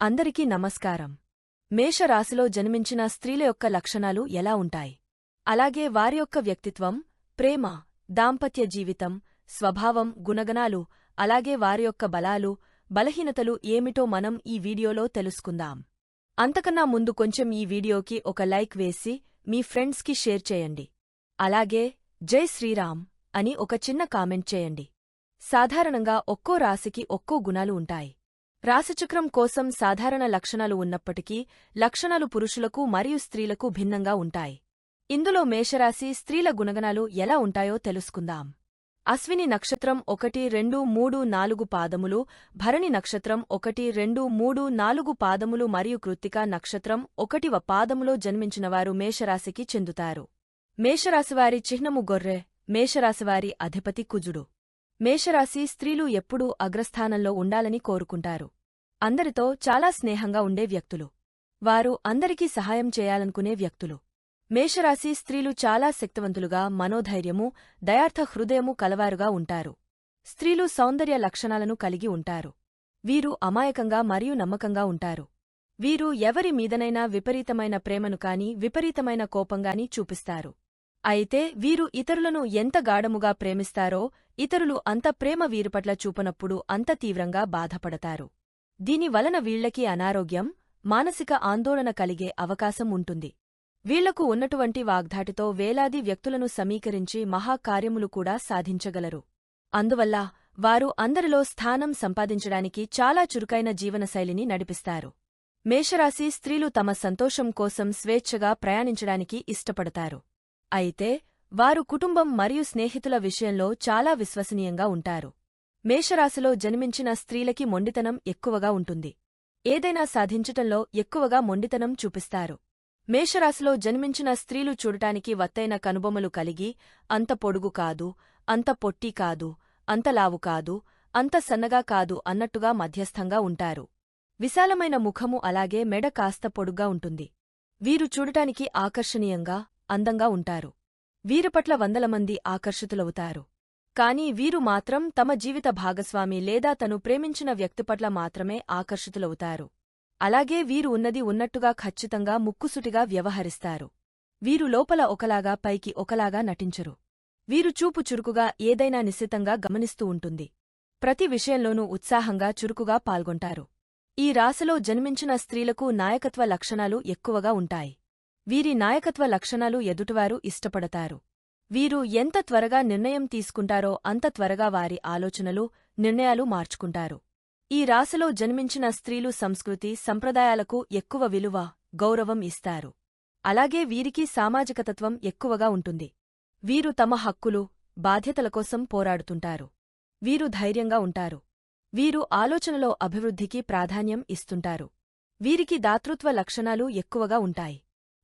అందరికీ నమస్కారం. మేషరాశిలో జన్మించిన స్త్రీల యొక్క లక్షణాలు ఎలా ఉంటాయి? అలాగే వారి యొక్క వ్యక్తిత్వం ప్రేమ దాంపత్య జీవితం స్వభావం గుణగణాలు అలాగే వారి యొక్క బలాలు బలహీనతలు ఏమిటో మనం ఈ వీడియోలో తెలుసుకుందాం. అంతకన్నా ముందు కొంచెం ఈ వీడియోకి ఒక లైక్ వేసి మీ ఫ్రెండ్స్కి షేర్ చేయండి. అలాగే జై శ్రీరామ్ అని ఒక చిన్న కామెంట్ చేయండి. సాధారణంగా ఒక్కో రాశికి ఒక్కో గుణాలు ఉంటాయి. రాశిచక్రం కోసం సాధారణ లక్షణాలు ఉన్నప్పటికీ లక్షణాలు పురుషులకు మరియు స్త్రీలకు భిన్నంగా ఉంటాయి. ఇందులో మేషరాశి స్త్రీల గుణగణాలు ఎలా ఉంటాయో తెలుసుకుందాం. అశ్విని నక్షత్రం ఒకటి రెండు మూడు నాలుగు పాదములు భరణి నక్షత్రం ఒకటి రెండు మూడు నాలుగు పాదములు మరియు కృత్తికా నక్షత్రం ఒకటివ పాదములో జన్మించినవారు మేషరాశికి చెందుతారు. మేషరాశివారి చిహ్నము గొర్రె మేషరాశివారి అధిపతి కుజుడు. మేషరాశి స్త్రీలు ఎప్పుడూ అగ్రస్థానంలో ఉండాలని కోరుకుంటారు. అందరితో చాలా స్నేహంగా ఉండే వ్యక్తులు. వారు అందరికీ సహాయం చేయాలనుకునే వ్యక్తులు. మేషరాశి స్త్రీలు చాలా శక్తివంతులుగా మనోధైర్యము దయార్థ హృదయము కలవారుగా ఉంటారు. స్త్రీలు సౌందర్య లక్షణాలను కలిగి ఉంటారు. వీరు అమాయకంగా మరియు నమ్మకంగా ఉంటారు. వీరు ఎవరి మీదనైనా విపరీతమైన ప్రేమను కాని విపరీతమైన కోపంగాని చూపిస్తారు. అయితే వీరు ఇతరులను ఎంత గాఢముగా ప్రేమిస్తారో ఇతరులు అంత ప్రేమ వీరిపట్ల చూపనప్పుడు అంత తీవ్రంగా బాధపడతారు. దీని వలన వీళ్ళకి అనారోగ్యం మానసిక ఆందోళన కలిగే అవకాశం ఉంటుంది. వీళ్ళకు ఉన్నటువంటి వాగ్ధాటితో వేలాది వ్యక్తులను సమీకరించి మహాకార్యములు కూడా సాధించగలరు. అందువల్ల వారు అందరిలో స్థానం సంపాదించడానికి చాలా చురుకైన జీవనశైలిని నడిపిస్తారు. మేషరాశి స్త్రీలు తమ సంతోషం కోసం స్వేచ్ఛగా ప్రయాణించడానికి ఇష్టపడతారు. అయితే వారు కుటుంబం మరియు స్నేహితుల విషయంలో చాలా విశ్వసనీయంగా ఉంటారు. మేషరాశిలో జన్మించిన స్త్రీలకి మొండితనం ఎక్కువగా ఉంటుంది. ఏదైనా సాధించటంలో ఎక్కువగా మొండితనం చూపిస్తారు. మేషరాశిలో జన్మించిన స్త్రీలు చూడటానికి వత్తైన కనుబొమ్మలు కలిగి అంత పొడుగు కాదు అంత పొట్టి కాదు అంత లావు కాదు అంత సన్నగా కాదు అన్నట్టుగా మధ్యస్థంగా ఉంటారు. విశాలమైన ముఖము అలాగే మెడ కాస్త పొడుగ్గా ఉంటుంది. వీరు చూడటానికి ఆకర్షణీయంగా అందంగా ఉంటారు. వీరిపట్ల వందల మంది ఆకర్షితులవుతారు. కాని వీరు మాత్రం తమ జీవిత భాగస్వామి లేదా తను ప్రేమించిన వ్యక్తిపట్ల మాత్రమే ఆకర్షితులవుతారు. అలాగే వీరు ఉన్నది ఉన్నట్టుగా ఖచ్చితంగా ముక్కుసుటిగా వ్యవహరిస్తారు. వీరు లోపల ఒకలాగా పైకి ఒకలాగా నటించరు. వీరు చూపు చురుకుగా ఏదైనా నిశ్చితంగా గమనిస్తూ ఉంటుంది. ప్రతి విషయంలోనూ ఉత్సాహంగా చురుకుగా పాల్గొంటారు. ఈ రాశిలో జన్మించిన స్త్రీలకు నాయకత్వ లక్షణాలు ఎక్కువగా ఉంటాయి. వీరి నాయకత్వ లక్షణాలు ఎదుటివారు ఇష్టపడతారు. వీరు ఎంత త్వరగా నిర్ణయం తీసుకుంటారో అంత త్వరగా వారి ఆలోచనలు నిర్ణయాలు మార్చుకుంటారు. ఈ రాశిలో జన్మించిన స్త్రీలు సంస్కృతి సంప్రదాయాలకు ఎక్కువ విలువ గౌరవం ఇస్తారు. అలాగే వీరికి సామాజికతత్వం ఎక్కువగా ఉంటుంది. వీరు తమ హక్కులు బాధ్యతల కోసం పోరాడుతుంటారు. వీరు ధైర్యంగా ఉంటారు. వీరు ఆలోచనలో అభివృద్ధికి ప్రాధాన్యం ఇస్తుంటారు. వీరికి దాతృత్వ లక్షణాలు ఎక్కువగా ఉంటాయి.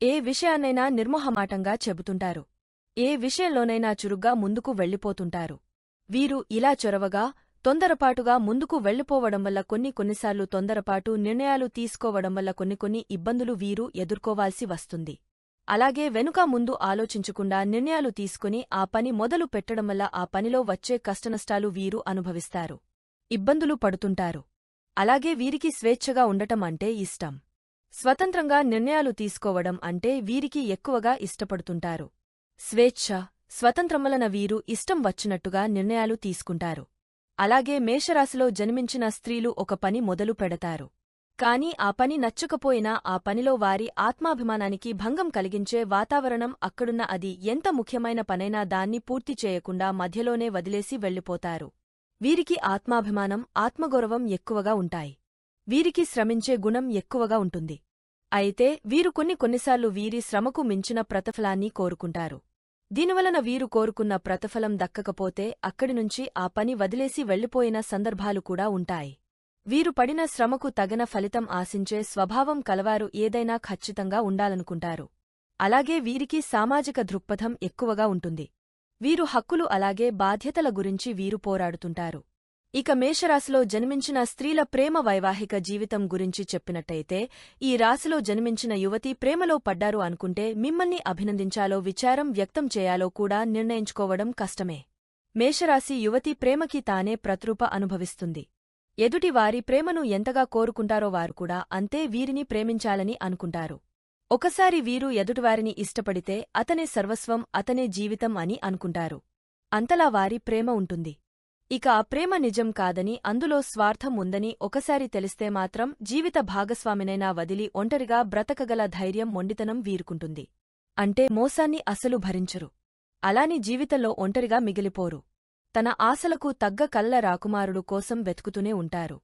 ఏ విషయాన్నైనా నిర్మోహమాటంగా చెబుతుంటారు. ఏ విషయంలోనైనా చురుగ్గా ముందుకు వెళ్ళిపోతుంటారు. వీరు ఇలా చొరవగా తొందరపాటుగా ముందుకు వెళ్ళిపోవడం వల్ల కొన్ని కొన్నిసార్లు తొందరపాటు నిర్ణయాలు తీసుకోవడం వల్ల కొన్ని కొన్ని ఇబ్బందులు వీరు ఎదుర్కోవాల్సి వస్తుంది. అలాగే వెనుక ముందు ఆలోచించకుండా నిర్ణయాలు తీసుకుని ఆ పని మొదలు పెట్టడం వల్ల ఆ పనిలో వచ్చే కష్టనష్టాలు వీరు అనుభవిస్తారు. ఇబ్బందులు పడుతుంటారు. అలాగే వీరికి స్వేచ్ఛగా ఉండటం అంటే ఇష్టం. స్వతంత్రంగా నిర్ణయాలు తీసుకోవడం అంటే వీరికి ఎక్కువగా ఇష్టపడుతుంటారు. స్వేచ్ఛ స్వతంత్రములన వీరు ఇష్టం వచ్చినట్టుగా నిర్ణయాలు తీసుకుంటారు. అలాగే మేషరాశిలో జన్మించిన స్త్రీలు ఒక పని మొదలు పెడతారు. కాని ఆ పని నచ్చకపోయినా ఆ పనిలో వారి ఆత్మాభిమానానికి భంగం కలిగించే వాతావరణం అక్కడున్న అది ఎంత ముఖ్యమైన పనైనా దాన్ని పూర్తి చేయకుండా మధ్యలోనే వదిలేసి వెళ్ళిపోతారు. వీరికి ఆత్మాభిమానం ఆత్మగౌరవం ఎక్కువగా ఉంటాయి. వీరికి శ్రమించే గుణం ఎక్కువగా ఉంటుంది. అయితే వీరు కొన్ని కొన్నిసార్లు వీరి శ్రమకు మించిన ప్రతిఫలాన్ని కోరుకుంటారు. దీనివలన వీరు కోరుకున్న ప్రతిఫలం దక్కకపోతే అక్కడినుంచి ఆ పని వదిలేసి వెళ్ళిపోయిన సందర్భాలు కూడా ఉంటాయి. వీరు పడిన శ్రమకు తగిన ఫలితం ఆశించే స్వభావం కలవారు ఏదైనా ఖచ్చితంగా ఉండాలనుకుంటారు. అలాగే వీరికి సామాజిక దృక్పథం ఎక్కువగా ఉంటుంది. వీరు హక్కులు అలాగే బాధ్యతల గురించి వీరు పోరాడుతుంటారు. ఇక మేషరాశిలో జన్మించిన స్త్రీల ప్రేమ వైవాహిక జీవితం గురించి చెప్పినట్టయితే ఈ రాశిలో జన్మించిన యువతి ప్రేమలో పడ్డారు అనుకుంటే మిమ్మల్ని అభినందించాలో విచారం వ్యక్తం చేయాలో కూడా నిర్ణయించుకోవడం కష్టమే. మేషరాశి యువతి ప్రేమకి తానే ప్రతృప అనుభవిస్తుంది. ఎదుటి వారి ప్రేమను ఎంతగా కోరుకుంటారో వారు కూడా అంతే వీరిని ప్రేమించాలని అనుకుంటారు. ఒకసారి వీరు ఎదుటివారిని ఇష్టపడితే అతనే సర్వస్వం అతనే జీవితం అని అనుకుంటారు. అంతలా వారి ప్రేమ ఉంటుంది. ఇక ఆ ప్రేమ నిజం కాదని అందులో స్వార్థం ఉందని ఒకసారి తెలిస్తే మాత్రం జీవిత భాగస్వామినైనా వదిలి ఒంటరిగా బ్రతకగల ధైర్యం మొండితనం వీరుకుంటుంది. అంటే మోసాన్ని అసలు భరించరు. అలాని జీవితంలో ఒంటరిగా మిగిలిపోరు. తన ఆశలకు తగ్గ కల్ల రాకుమారుడు కోసం వెతుకుతూనే ఉంటారు.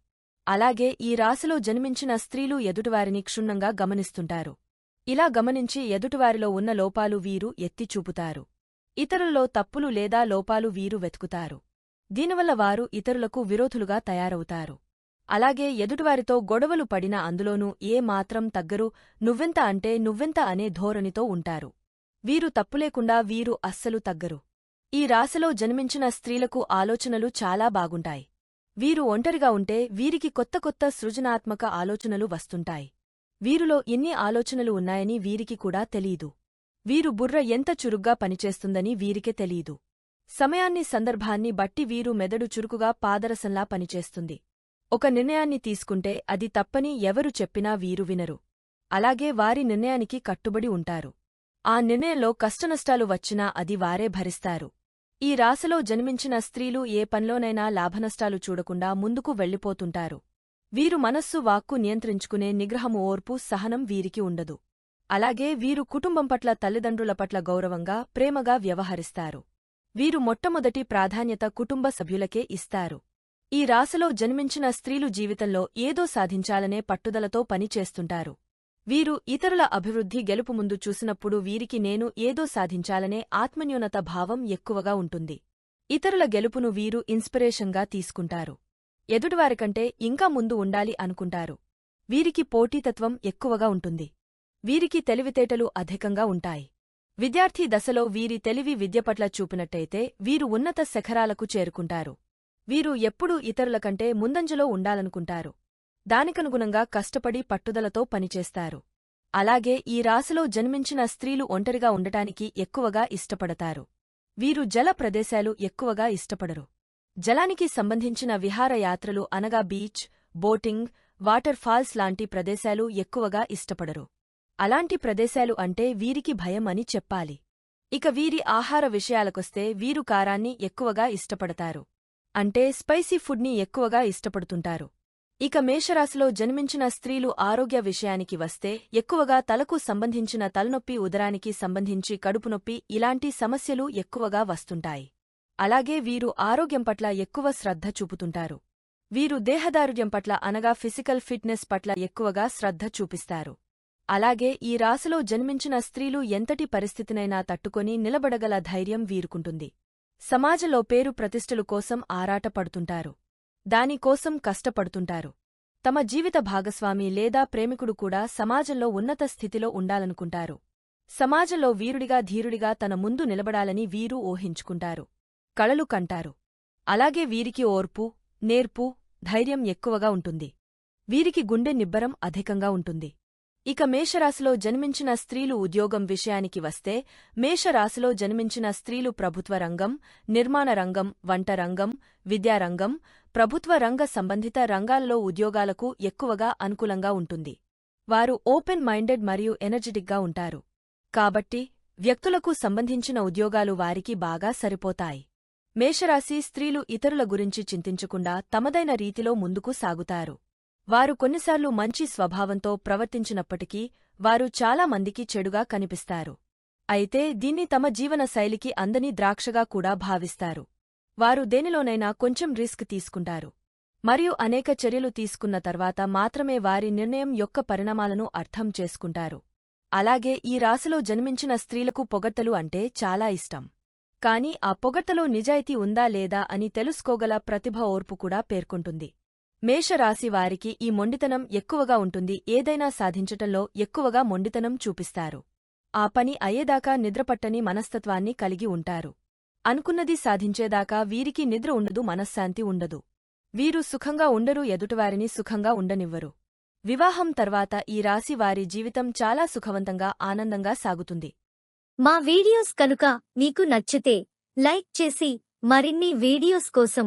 అలాగే ఈ రాశిలో జన్మించిన స్త్రీలు ఎదుటివారిని క్షుణ్ణంగా గమనిస్తుంటారు. ఇలా గమనించి ఎదుటివారిలో ఉన్న లోపాలు వీరు ఎత్తి చూపుతారు. తప్పులు లేదా లోపాలు వీరు వెతుకుతారు. దీనివల్ల వారు ఇతరులకు విరోధులుగా తయారవుతారు. అలాగే ఎదుటివారితో గొడవలు పడినా అందులోనూ ఏ మాత్రం తగ్గరు నువ్వెంత అంటే నువ్వెంత అనే ధోరణితో ఉంటారు. వీరు తప్పులేకుండా వీరు అస్సలు తగ్గరు. ఈ రాశిలో జన్మించిన స్త్రీలకు ఆలోచనలు చాలా బాగుంటాయి. వీరు ఒంటరిగా ఉంటే వీరికి కొత్త కొత్త సృజనాత్మక ఆలోచనలు వస్తుంటాయి. వీరిలో ఎన్ని ఆలోచనలు ఉన్నాయని వీరికి కూడా తెలీదు. వీరు బుర్ర ఎంత చురుగ్గా పనిచేస్తుందని వీరికే తెలీదు. సమయాన్ని సందర్భాన్ని బట్టి వీరు మెదడు చురుకుగా పాదరసంలా పనిచేస్తుంది. ఒక నిర్ణయాన్ని తీసుకుంటే అది తప్పని ఎవరు చెప్పినా వీరు వినరు. అలాగే వారి నిర్ణయానికి కట్టుబడి ఉంటారు. ఆ నిర్ణయంలో కష్టనష్టాలు వచ్చినా అది వారే భరిస్తారు. ఈ రాశిలో జన్మించిన స్త్రీలు ఏ పనిలోనైనా లాభనష్టాలు చూడకుండా ముందుకు వెళ్ళిపోతుంటారు. వీరు మనస్సు వాక్కు నియంత్రించుకునే నిగ్రహము ఓర్పు సహనం వీరికి ఉండదు. అలాగే వీరు కుటుంబం పట్ల తల్లిదండ్రుల పట్ల గౌరవంగా ప్రేమగా వ్యవహరిస్తారు. వీరు మొట్టమొదటి ప్రాధాన్యత కుటుంబ సభ్యులకే ఇస్తారు. ఈ రాశిలో జన్మించిన స్త్రీలు జీవితంలో ఏదో సాధించాలనే పట్టుదలతో పనిచేస్తుంటారు. వీరు ఇతరుల అభివృద్ధి గెలుపు ముందు చూసినప్పుడు వీరికి నేను ఏదో సాధించాలనే ఆత్మన్యూనత భావం ఎక్కువగా ఉంటుంది. ఇతరుల గెలుపును వీరు ఇన్స్పిరేషన్గా తీసుకుంటారు. ఎదుటివారికంటే ఇంకా ముందు ఉండాలి అనుకుంటారు. వీరికి పోటీతత్వం ఎక్కువగా ఉంటుంది. వీరికి తెలివితేటలు అధికంగా ఉంటాయి. విద్యార్థి దశలో వీరి తెలివి విద్యపట్ల చూపినట్టయితే వీరు ఉన్నత శఖరాలకు చేరుకుంటారు. వీరు ఎప్పుడూ ఇతరులకంటే ముందంజలో ఉండాలనుకుంటారు. దానికనుగుణంగా కష్టపడి పట్టుదలతో పనిచేస్తారు. అలాగే ఈ రాశిలో జన్మించిన స్త్రీలు ఒంటరిగా ఉండటానికి ఎక్కువగా ఇష్టపడతారు. వీరు జల ప్రదేశాలు ఎక్కువగా ఇష్టపడరు. జలానికి సంబంధించిన విహారయాత్రలు అనగా బీచ్ బోటింగ్ వాటర్ ఫాల్స్ లాంటి ప్రదేశాలు ఎక్కువగా ఇష్టపడరు. అలాంటి ప్రదేశాలు అంటే వీరికి భయం అని చెప్పాలి. ఇక వీరి ఆహార విషయాలకొస్తే వీరు కారాన్ని ఎక్కువగా ఇష్టపడతారు. అంటే స్పైసీ ఫుడ్ని ఎక్కువగా ఇష్టపడుతుంటారు. ఇక మేషరాశిలో జన్మించిన స్త్రీలు ఆరోగ్య విషయానికి వస్తే ఎక్కువగా తలకు సంబంధించిన తలనొప్పి ఉదరానికి సంబంధించి కడుపునొప్పి ఇలాంటి సమస్యలు ఎక్కువగా వస్తుంటాయి. అలాగే వీరు ఆరోగ్యం పట్ల ఎక్కువ శ్రద్ధ చూపుతుంటారు. వీరు దేహదారుఢ్యం పట్ల అనగా ఫిజికల్ ఫిట్నెస్ పట్ల ఎక్కువగా శ్రద్ధ చూపిస్తారు. అలాగే ఈ రాశిలో జన్మించిన స్త్రీలు ఎంతటి పరిస్థితినైనా తట్టుకొని నిలబడగల ధైర్యం వీరుకుంటుంది. సమాజంలో పేరు ప్రతిష్టలు కోసం ఆరాటపడుతుంటారు. దానికోసం కష్టపడుతుంటారు. తమ జీవిత భాగస్వామి లేదా ప్రేమికుడు కూడా సమాజంలో ఉన్నత స్థితిలో ఉండాలనుకుంటారు. సమాజంలో వీరుడిగా ధీరుడిగా తన ముందు నిలబడాలని వీరు ఊహించుకుంటారు. కళలు కంటారు. అలాగే వీరికి ఓర్పు నేర్పు ధైర్యం ఎక్కువగా ఉంటుంది. వీరికి గుండె నిబ్బరం అధికంగా ఉంటుంది. ఇక మేషరాశిలో జన్మించిన స్త్రీలు ఉద్యోగం విషయానికి వస్తే మేషరాశిలో జన్మించిన స్త్రీలు ప్రభుత్వ రంగం నిర్మాణ రంగం వంట రంగం విద్యారంగం ప్రభుత్వ రంగ సంబంధిత రంగాలలో ఉద్యోగాలకు ఎక్కువగా అనుకూలంగా ఉంటుంది. వారు ఓపెన్ మైండెడ్ మరియు ఎనర్జెటిక్గా ఉంటారు. కాబట్టి వ్యక్తులకు సంబంధించిన ఉద్యోగాలు వారికి బాగా సరిపోతాయి. మేషరాశి స్త్రీలు ఇతరుల గురించి చింతించకుండా తమదైన రీతిలో ముందుకు సాగుతారు. వారు కొన్నిసార్లు మంచి స్వభావంతో ప్రవర్తించినప్పటికీ వారు చాలా మందికి చెడుగా కనిపిస్తారు. అయితే దీన్ని తమ జీవనశైలికి అందని ద్రాక్షగా కూడా భావిస్తారు. వారు దేనిలోనైనా కొంచెం రిస్క్ తీసుకుంటారు. మరియు అనేక చర్యలు తీసుకున్న తర్వాత మాత్రమే వారి నిర్ణయం యొక్క పరిణామాలను అర్థం చేసుకుంటారు. అలాగే ఈ రాశిలో జన్మించిన స్త్రీలకు పొగడ్తలు అంటే చాలా ఇష్టం. కాని ఆ పొగడ్తలో నిజాయితీ ఉందా లేదా అని తెలుసుకోగల ప్రతిభ ఓర్పు కూడా పేర్కొంటుంది. మేషరాశి వారికి ఈ మొండితనం ఎక్కువగా ఉంటుంది. ఏదైనా సాధించటంలో ఎక్కువగా మొండితనం చూపిస్తారు. ఆ పని అయ్యేదాకా నిద్రపట్టని మనస్తత్వాన్ని కలిగి ఉంటారు. అనుకున్నది సాధించేదాకా వీరికి నిద్ర ఉండదు మనశ్శాంతి ఉండదు. వీరు సుఖంగా ఉండరు ఎదుటివారిని సుఖంగా ఉండనివ్వరు. వివాహం తర్వాత ఈ రాశి వారి జీవితం చాలా సుఖవంతంగా ఆనందంగా సాగుతుంది. మా వీడియోస్ కనుక మీకు నచ్చితే లైక్ చేసి మరిన్ని వీడియోస్ కోసం